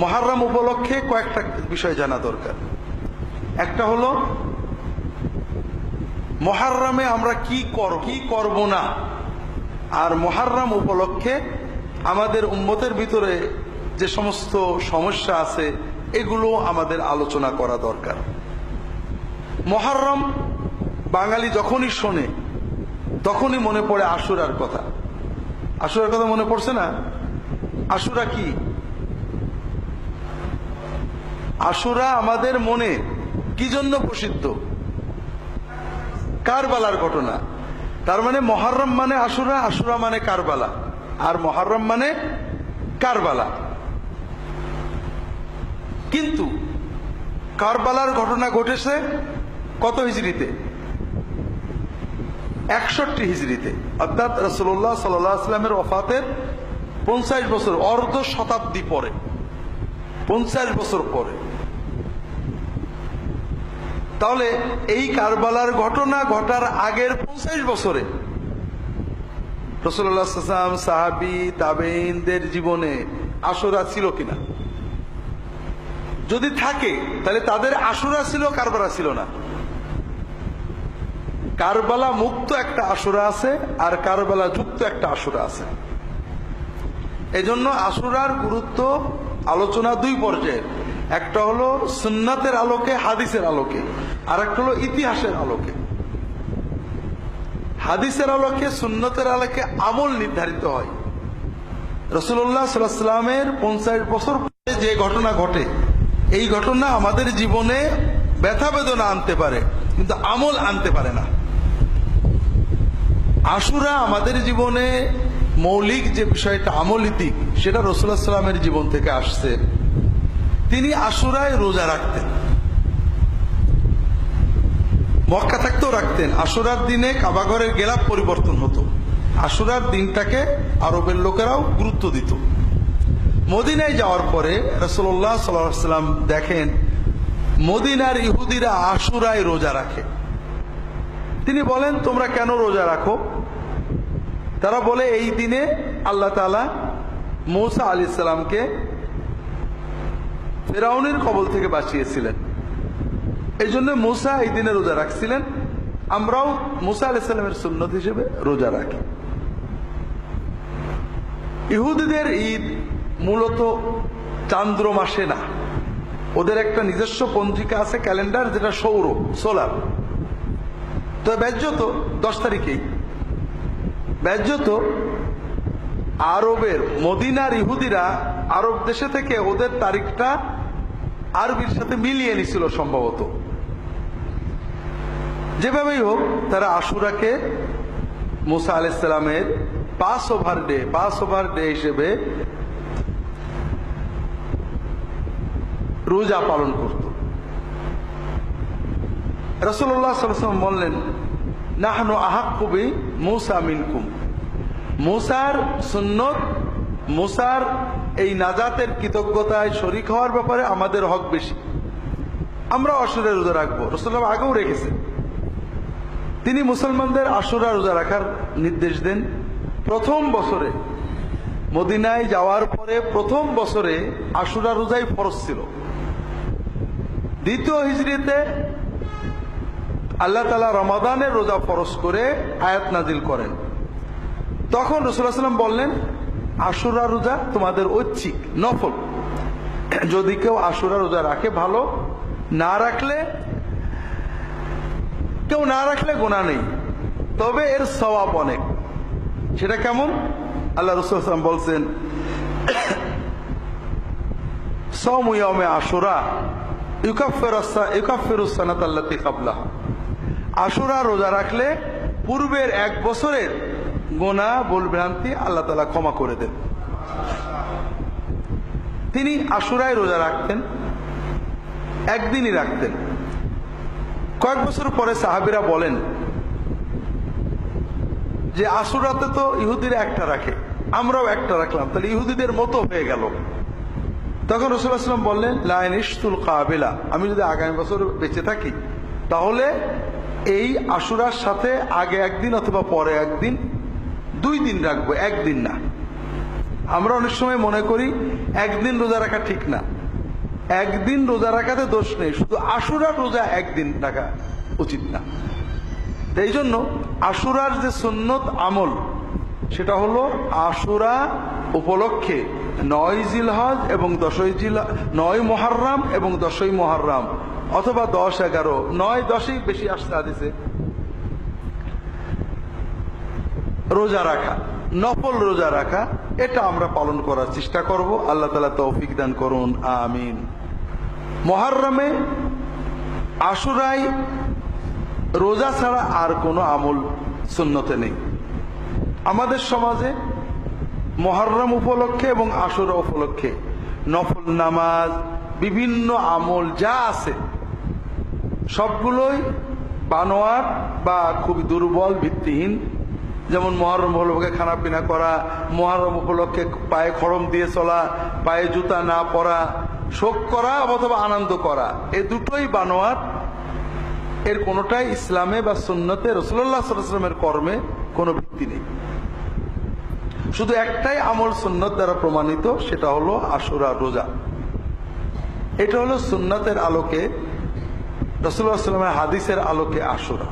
মহারম উপলক্ষে কয়েকটা বিষয় জানা দরকার। একটা হলো, মহারমে আমরা কি কর, কি করব না? আর মহারম উপলক্ষে আমাদের উম্মতের ভিতরে যে সমস্ত সমস্যা আছে, এগুলো আমাদের আলোচনা করা দরকার। মহারম বাঙালি যখনই শোনে, তখনই মনে পড়ে আশুরার কথা। আশুরার কথা মনে পড়ছে না? আশুরা কি? আশুরা আমাদের মনে কি জন্য প্রসিদ্ধ? কারবালার ঘটনা। তার মানে মহারম মানে আশুরা আশুরা মানে কারবালা। আর মহারম মানে কারবালা। কিন্তু কারবালার ঘটনা ঘটেছে কত হিজড়িতে? একষট্টি হিজড়িতে। অর্থাৎ রসুল্লাহ সাল্লামের ওফাতের পঞ্চাশ বছর, অর্ধ শতাব্দী পরে। পঞ্চাশ বছর পরে। তাহলে এই কারবালার ঘটনা ঘটার আগের পঞ্চাশ বছরে রসুল্লাহাম সাহাবি তাবেইনদের জীবনে আসরা ছিল কিনা? যদি থাকে, তাহলে তাদের আসুরা ছিল, কারবালা ছিল না। কারবালা মুক্ত একটা আসুরা আছে, আর কারবালা যুক্ত একটা আসরা আছে। এজন্য আসুরার গুরুত্ব আলোচনা দুই পর্যায়ের। একটা হলো সুন্নাতের আলোকে, হাদিসের আলোকে আর একটা হলো ইতিহাসের আলোকে। হাদিসের আলোকে, সুন্নতের আলোকে আমল নির্ধারিত হয়। রসুল্লাহ সাল্লামের পঞ্চাশ বছর পরে যে ঘটনা ঘটে, এই ঘটনা আমাদের জীবনে ব্যথা বেদনা আনতে পারে, কিন্তু আমল আনতে পারে না। আশুরা আমাদের জীবনে মৌলিক যে বিষয়টা আমলিতিক সেটা রসুল্লাহ সাল্লামের জীবন থেকে আসছে। তিনি আশুরায় রোজা রাখতেন। মক্কা থাকতেও রাখতেন। আশুরার দিনে কাবাঘরের গেলাপ পরিবর্তন হতো। আশুরার দিনটাকে আরবের লোকেরাও গুরুত্ব দিত। মদিনায় যাওয়ার পরে রসল্লাহ সাল্লাম দেখেন, মদিনার ইহুদিরা আশুরায় রোজা রাখে। তিনি বলেন, তোমরা কেন রোজা রাখো? তারা বলে, এই দিনে আল্লাহ তালা মৌসা আলি সাল্লামকে ফেরাউনের কবল থেকে বাঁচিয়েছিলেন। এই জন্য মুসা এই দিনে রোজা রাখছিলেন। আমরাও মুসা আলি সাল্লামের সুন্নত হিসেবে রোজা রাখি। ইহুদিদের ঈদ মূলত চান্দ্র মাসে না। ওদের একটা নিজস্ব পঞ্জিকা আছে, ক্যালেন্ডার, যেটা সৌর, সোলার। তো ব্যাজ্যত দশ তারিখেই। ব্যাজ্যত আরবের মদিনার ইহুদিরা আরব দেশে থেকে ওদের তারিখটা আরবির সাথে মিলিয়ে নিছিল সম্ভবত। যেভাবেই হোক, তারা আশুরাকে মুসা আলাইসালামের Passover day, Passover day হিসেবে রোজা পালন করত। রসুল্লাহ সাল্লাম বললেন, নাহনু আহাক্কুবি মুসা মিনকুম। মুসার সুন্নত, মুসার এই নাজাতের কৃতজ্ঞতায় শরিক হওয়ার ব্যাপারে আমাদের হক বেশি। আমরা অসুরের রোজা রাখব। রসুল্লাহ আগেও রেখেছে। তিনি মুসলমানদের আশুরা রোজা রাখার নির্দেশ দেন। প্রথম বছরে মদিনায় যাওয়ার পরে প্রথম বছরে আশুরা রোজাই ফরজ ছিল। দ্বিতীয় হিজড়িতে আল্লাহ তালা রমাদানের রোজা ফরজ করে আয়াত নাজিল করেন। তখন রসুল্লাহ সাল্লাম বললেন আশুরা রোজা তোমাদের ঐচ্ছিক, নফল। যদি কেউ আশুরা রোজা রাখে, ভালো। না রাখলে, কেউ না রাখলে গোনা নেই। তবে এর সওয়াব অনেক। সেটা কেমন? আল্লাহ রসুলাম বলছেন সমে আশুরা আশুরা রোজা রাখলে পূর্বের এক বছরের গোনা ভুলভ্রান্তি আল্লাহ তালা ক্ষমা করে দেন। তিনি আশুরায় রোজা রাখতেন, একদিনই রাখতেন। কয়েক বছর পরে সাহাবিরা বলেন যে, আশুরাতে তো ইহুদিরা একটা রাখে, আমরাও একটা রাখলাম। তাহলে ইহুদিদের মতো হয়ে গেল। তখন রসুলাম বললেন লাইন ইস্তুল কাবেলা আমি যদি আগামী বছর বেঁচে থাকি, তাহলে এই আশুরার সাথে আগে একদিন অথবা পরে একদিন দুই দিন রাখব, একদিন না। আমরা অনেক সময় মনে করি, একদিন রোজা রাখা ঠিক না। একদিন রোজা রাখাতে দোষ নেই, শুধু আশুরার রোজা একদিন রাখা উচিত না। এই জন্য আশুরার যে সুন্নত আমল, সেটা হলো আশুরা উপলক্ষে নয় জিলহজ এবং দশই জিল, নয় মহাররাম এবং দশই মহাররাম, অথবা দশ এগারো, নয় দশই বেশি আসতে আদিছে রোজা রাখা, নফল রোজা রাখা, এটা আমরা পালন করার চেষ্টা করব। আল্লাহ তালা তৌফিক দান করুন, আমিন। মহারমে আশুরাই রোজা ছাড়া আর কোনো আমল সুন্নতে নেই। আমাদের সমাজে মহরম উপলক্ষে এবং আশুরা উপলক্ষে নফল নামাজ, বিভিন্ন আমল যা আছে, সবগুলোই বানোয়ার বা খুবই দুর্বল, ভিত্তিহীন যেমন মহরম উপলক্ষে খানা পিনা করা, মহরম উপলক্ষে পায়ে খড়ম দিয়ে চলা, পায়ে জুতা না পরা, শোক করা অথবা আনন্দ করা, এ দুটোই বানোয়ার। এর কোনোটাই ইসলামে বা সুন্নতে রসুল্লাহ কর্মে কোনো ভিত্তি নেই। শুধু একটাই আমল সুন্নত দ্বারা প্রমাণিত, সেটা হলো আশুরা রোজা। এটা হলো সুন্নতের আলোকে রসুল্লাহ সাল্লামের হাদিসের আলোকে আশুরা।